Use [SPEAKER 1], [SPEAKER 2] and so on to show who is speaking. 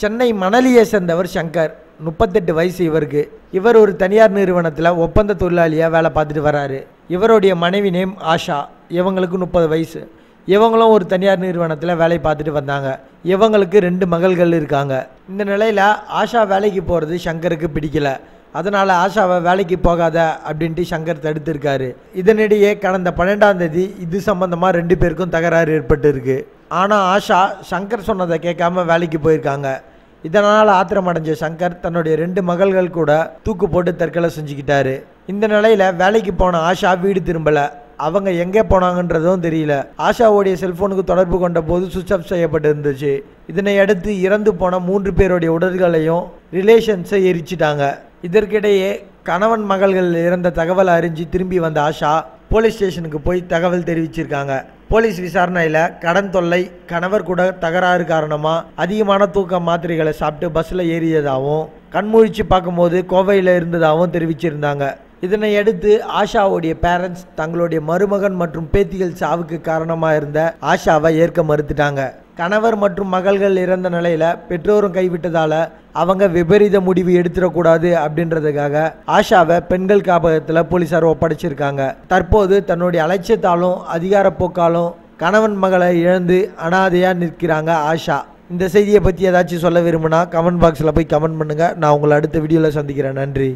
[SPEAKER 1] சென்னை மணலியை சேர்ந்தவர் சங்கர். முப்பத்தெட்டு வயசு இவருக்கு. இவர் ஒரு தனியார் நிறுவனத்தில் ஒப்பந்த தொழிலாளியாக வேலை பார்த்துட்டு வராரு. இவருடைய மனைவி நேம் ஆஷா. இவங்களுக்கு முப்பது வயசு. இவங்களும் ஒரு தனியார் நிறுவனத்தில் வேலை பார்த்துட்டு வந்தாங்க. இவங்களுக்கு ரெண்டு மகள்கள் இருக்காங்க. இந்த நிலையில் ஆஷா வேலைக்கு போகிறது சங்கருக்கு பிடிக்கல. அதனால் ஆஷாவை வேலைக்கு போகாத அப்படின்ட்டு சங்கர் தடுத்திருக்காரு. இதனிடையே கடந்த பன்னெண்டாம் தேதி இது சம்பந்தமாக ரெண்டு பேருக்கும் தகராறு ஏற்பட்டு இருக்கு ஆனால் ஆஷா சங்கர் சொன்னதை கேட்காம வேலைக்கு போயிருக்காங்க. இதனால் ஆத்திரமடைஞ்ச சங்கர் தன்னுடைய ரெண்டு மகள்கள் கூட தூக்கு போட்டு தற்கொலை செஞ்சுக்கிட்டாரு. இந்த நிலையில் வேலைக்கு போன ஆஷா வீடு திரும்பல. அவங்க எங்கே போனாங்கன்றதும் தெரியல. ஆஷாவுடைய செல்போனுக்கு தொடர்பு கொண்ட போது சுவிட்ச் ஆஃப் செய்யப்பட்டு இருந்துச்சு இதனை அடுத்து இறந்து போன மூன்று பேருடைய உடல்களையும் ரிலேஷன்ஸை எரிச்சிட்டாங்க. இதற்கிடையே கணவன் மகள்கள் இறந்த தகவல் அறிஞ்சு திரும்பி வந்த ஆஷா போலீஸ் ஸ்டேஷனுக்கு போய் தகவல் தெரிவிச்சிருக்காங்க. போலீஸ் விசாரணையில் கடன் தொல்லை கணவர் கூட தகராறு காரணமாக அதிகமான தூக்க மாத்திரைகளை சாப்பிட்டு பஸ்ஸில் ஏறியதாகவும் கண்முழிச்சு பார்க்கும்போது கோவையில் இருந்ததாகவும் தெரிவிச்சிருந்தாங்க. இதனை அடுத்து ஆஷாவுடைய பேரண்ட்ஸ் தங்களுடைய மருமகன் மற்றும் பேத்திகள் சாவுக்கு காரணமாக இருந்த ஆஷாவை ஏற்க மறுத்துட்டாங்க. கணவர் மற்றும் மகள்கள் இறந்த நிலையில பெற்றோரும் கைவிட்டதால அவங்க விபரீத முடிவு எடுத்துடக்கூடாது அப்படின்றதுக்காக ஆஷாவை பெண்கள் காப்பகத்தில் போலீசார் ஒப்படைச்சிருக்காங்க. தற்போது தன்னுடைய அலட்சியத்தாலும் அதிகாரப்போக்காலும் கணவன் மகளை இழந்து அனாதையாக நிற்கிறாங்க ஆஷா. இந்த செய்தியை பற்றி ஏதாச்சும் சொல்ல விரும்புனா கமெண்ட் பாக்ஸில் போய் கமெண்ட் பண்ணுங்கள் நான் உங்களை அடுத்த வீடியோவில் சந்திக்கிறேன். நன்றி.